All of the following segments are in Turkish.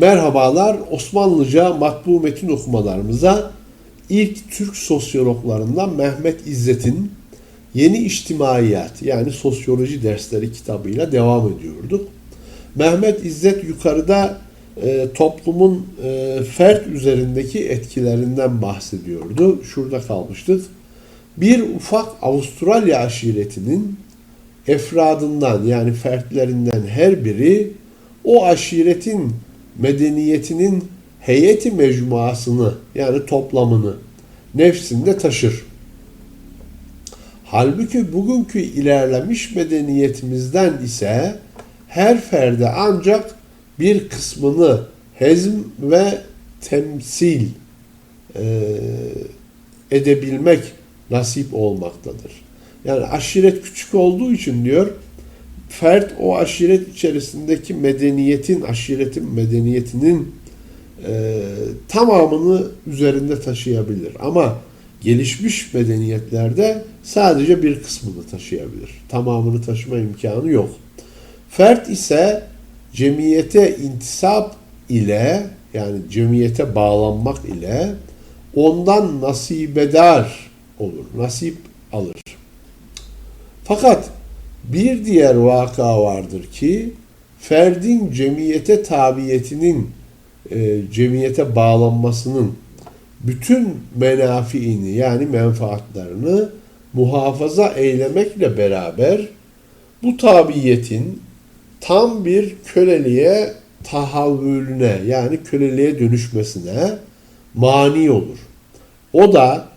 Merhabalar Osmanlıca matbu metin okumalarımıza ilk Türk sosyologlarından Mehmet İzzet'in Yeni İçtimaiyat yani sosyoloji dersleri kitabıyla devam ediyorduk. Mehmet İzzet yukarıda e, toplumun e, fert üzerindeki etkilerinden bahsediyordu. Şurada kalmıştık. Bir ufak Avustralya aşiretinin efradından yani fertlerinden her biri o aşiretin medeniyetinin heyeti mecmuasını yani toplamını nefsinde taşır. Halbuki bugünkü ilerlemiş medeniyetimizden ise her ferde ancak bir kısmını hezm ve temsil e, edebilmek nasip olmaktadır. Yani aşiret küçük olduğu için diyor fert o aşiret içerisindeki medeniyetin, aşiretin medeniyetinin e, tamamını üzerinde taşıyabilir. Ama gelişmiş medeniyetlerde sadece bir kısmını taşıyabilir. Tamamını taşıma imkanı yok. Fert ise cemiyete intisap ile yani cemiyete bağlanmak ile ondan nasibedar olur, nasip alır. Fakat bir diğer vaka vardır ki ferdin cemiyete tabiyetinin e, cemiyete bağlanmasının bütün menafiini yani menfaatlerini muhafaza eylemekle beraber bu tabiyetin tam bir köleliğe tahavvülüne yani köleliğe dönüşmesine mani olur. O da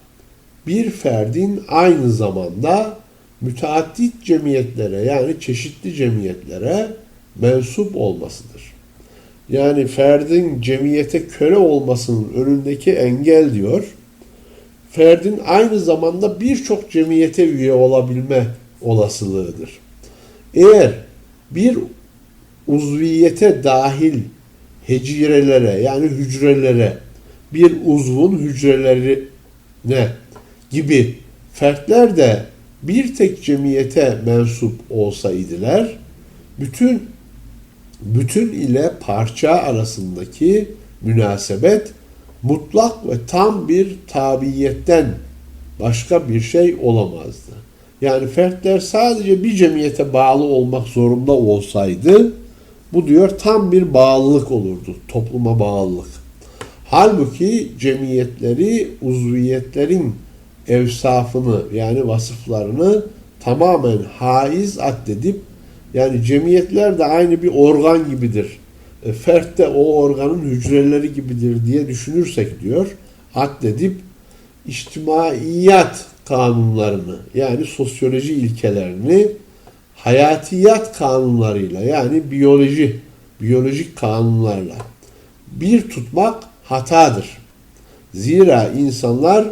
bir ferdin aynı zamanda müteaddit cemiyetlere yani çeşitli cemiyetlere mensup olmasıdır. Yani ferdin cemiyete köle olmasının önündeki engel diyor. Ferdin aynı zamanda birçok cemiyete üye olabilme olasılığıdır. Eğer bir uzviyete dahil hecirelere yani hücrelere bir uzvun hücrelerine gibi fertler de bir tek cemiyete mensup olsaydılar bütün bütün ile parça arasındaki münasebet mutlak ve tam bir tabiyetten başka bir şey olamazdı. Yani fertler sadece bir cemiyete bağlı olmak zorunda olsaydı bu diyor tam bir bağlılık olurdu. Topluma bağlılık. Halbuki cemiyetleri uzviyetlerin evsafını yani vasıflarını tamamen haiz addedip yani cemiyetler de aynı bir organ gibidir. E, fert de o organın hücreleri gibidir diye düşünürsek diyor addedip içtimaiyat kanunlarını yani sosyoloji ilkelerini hayatiyat kanunlarıyla yani biyoloji biyolojik kanunlarla bir tutmak hatadır. Zira insanlar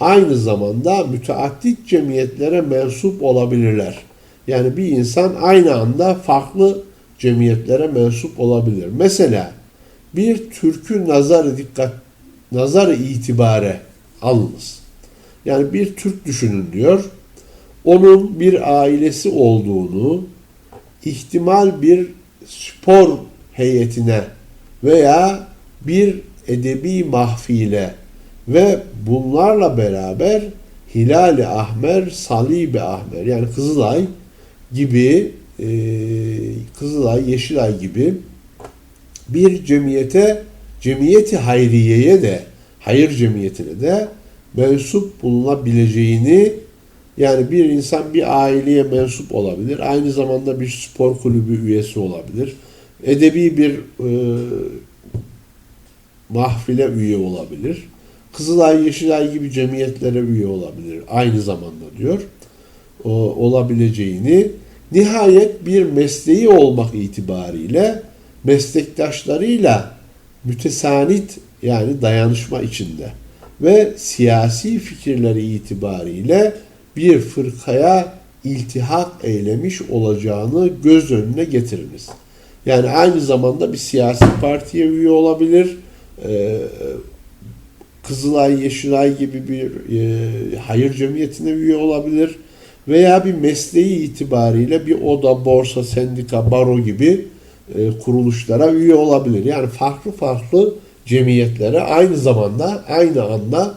aynı zamanda müteaddit cemiyetlere mensup olabilirler. Yani bir insan aynı anda farklı cemiyetlere mensup olabilir. Mesela bir türkü nazarı dikkat nazarı itibare alınız. Yani bir Türk düşünün diyor. Onun bir ailesi olduğunu, ihtimal bir spor heyetine veya bir edebi mahfile ve bunlarla beraber Hilali Ahmer, Salibi Ahmer yani Kızılay gibi e, Kızılay, Yeşilay gibi bir cemiyete, cemiyeti hayriyeye de, hayır cemiyetine de mensup bulunabileceğini yani bir insan bir aileye mensup olabilir. Aynı zamanda bir spor kulübü üyesi olabilir. Edebi bir e, mahfile üye olabilir. Kızılay, Yeşilay gibi cemiyetlere üye olabilir. Aynı zamanda diyor. O, olabileceğini nihayet bir mesleği olmak itibariyle meslektaşlarıyla mütesanit yani dayanışma içinde ve siyasi fikirleri itibariyle bir fırkaya iltihak eylemiş olacağını göz önüne getiriniz. Yani aynı zamanda bir siyasi partiye üye olabilir, Kızılay, Yeşilay gibi bir e, hayır cemiyetine üye olabilir veya bir mesleği itibariyle bir oda, borsa, sendika, baro gibi e, kuruluşlara üye olabilir. Yani farklı farklı cemiyetlere aynı zamanda aynı anda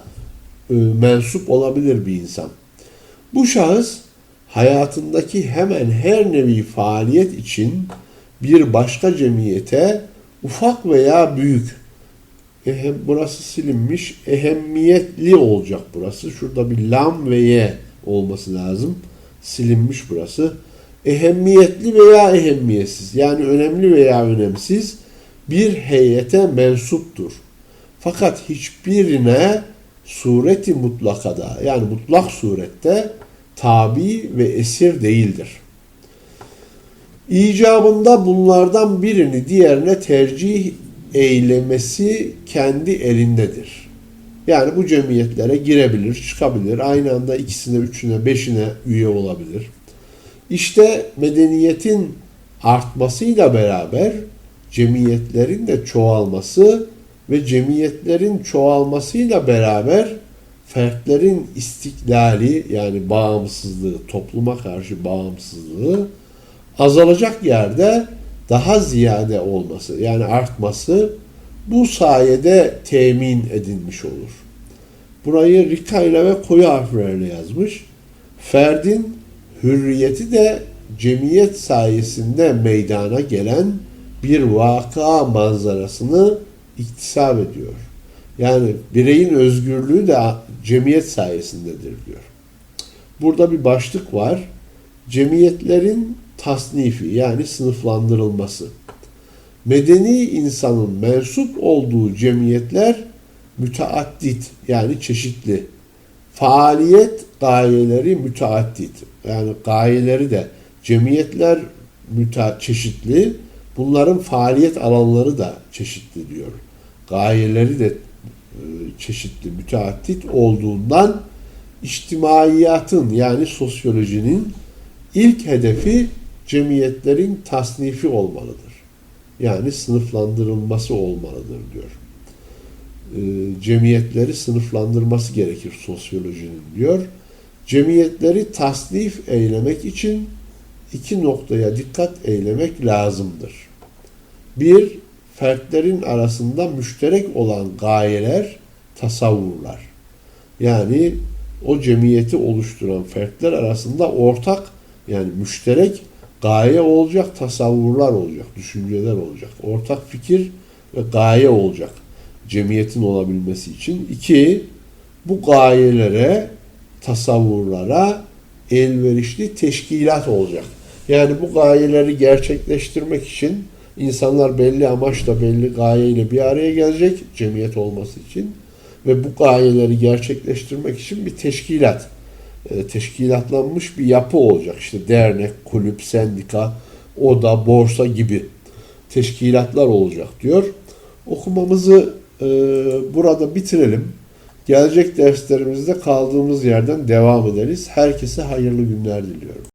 e, mensup olabilir bir insan. Bu şahıs hayatındaki hemen her nevi faaliyet için bir başka cemiyete ufak veya büyük ehem, burası silinmiş ehemmiyetli olacak burası. Şurada bir lam ve ye olması lazım. Silinmiş burası. Ehemmiyetli veya ehemmiyetsiz yani önemli veya önemsiz bir heyete mensuptur. Fakat hiçbirine sureti mutlakada yani mutlak surette tabi ve esir değildir. İcabında bunlardan birini diğerine tercih eylemesi kendi elindedir. Yani bu cemiyetlere girebilir, çıkabilir. Aynı anda ikisine, üçüne, beşine üye olabilir. İşte medeniyetin artmasıyla beraber cemiyetlerin de çoğalması ve cemiyetlerin çoğalmasıyla beraber fertlerin istiklali yani bağımsızlığı, topluma karşı bağımsızlığı azalacak yerde daha ziyade olması yani artması bu sayede temin edilmiş olur. Burayı rikayla ve koyu harflerle yazmış. Ferdin hürriyeti de cemiyet sayesinde meydana gelen bir vaka manzarasını iktisap ediyor. Yani bireyin özgürlüğü de cemiyet sayesindedir diyor. Burada bir başlık var. Cemiyetlerin tasnifi yani sınıflandırılması. Medeni insanın mensup olduğu cemiyetler müteaddit yani çeşitli. Faaliyet gayeleri müteaddit. Yani gayeleri de cemiyetler müte çeşitli. Bunların faaliyet alanları da çeşitli diyor. Gayeleri de e, çeşitli, müteaddit olduğundan içtimaiyatın yani sosyolojinin ilk hedefi cemiyetlerin tasnifi olmalıdır. Yani sınıflandırılması olmalıdır diyor. E, cemiyetleri sınıflandırması gerekir sosyolojinin diyor. Cemiyetleri tasnif eylemek için iki noktaya dikkat eylemek lazımdır. Bir, fertlerin arasında müşterek olan gayeler, tasavvurlar. Yani o cemiyeti oluşturan fertler arasında ortak yani müşterek gaye olacak, tasavvurlar olacak, düşünceler olacak. Ortak fikir ve gaye olacak cemiyetin olabilmesi için. İki, bu gayelere, tasavvurlara elverişli teşkilat olacak. Yani bu gayeleri gerçekleştirmek için insanlar belli amaçla, belli gayeyle bir araya gelecek cemiyet olması için ve bu gayeleri gerçekleştirmek için bir teşkilat, teşkilatlanmış bir yapı olacak. İşte dernek, kulüp, sendika, oda, borsa gibi teşkilatlar olacak diyor. Okumamızı e, burada bitirelim. Gelecek derslerimizde kaldığımız yerden devam ederiz. Herkese hayırlı günler diliyorum.